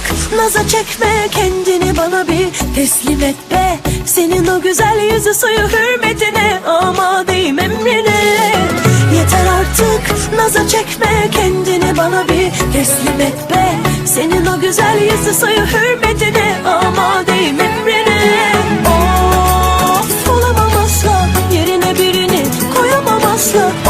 artık naza çekme kendini bana bir teslim et be. Senin o güzel yüzü suyu hürmetine ama değim emrine Yeter artık naza çekme kendini bana bir teslim et be. Senin o güzel yüzü suyu hürmetine ama değim emrine Of olamam asla yerine birini koyamam asla.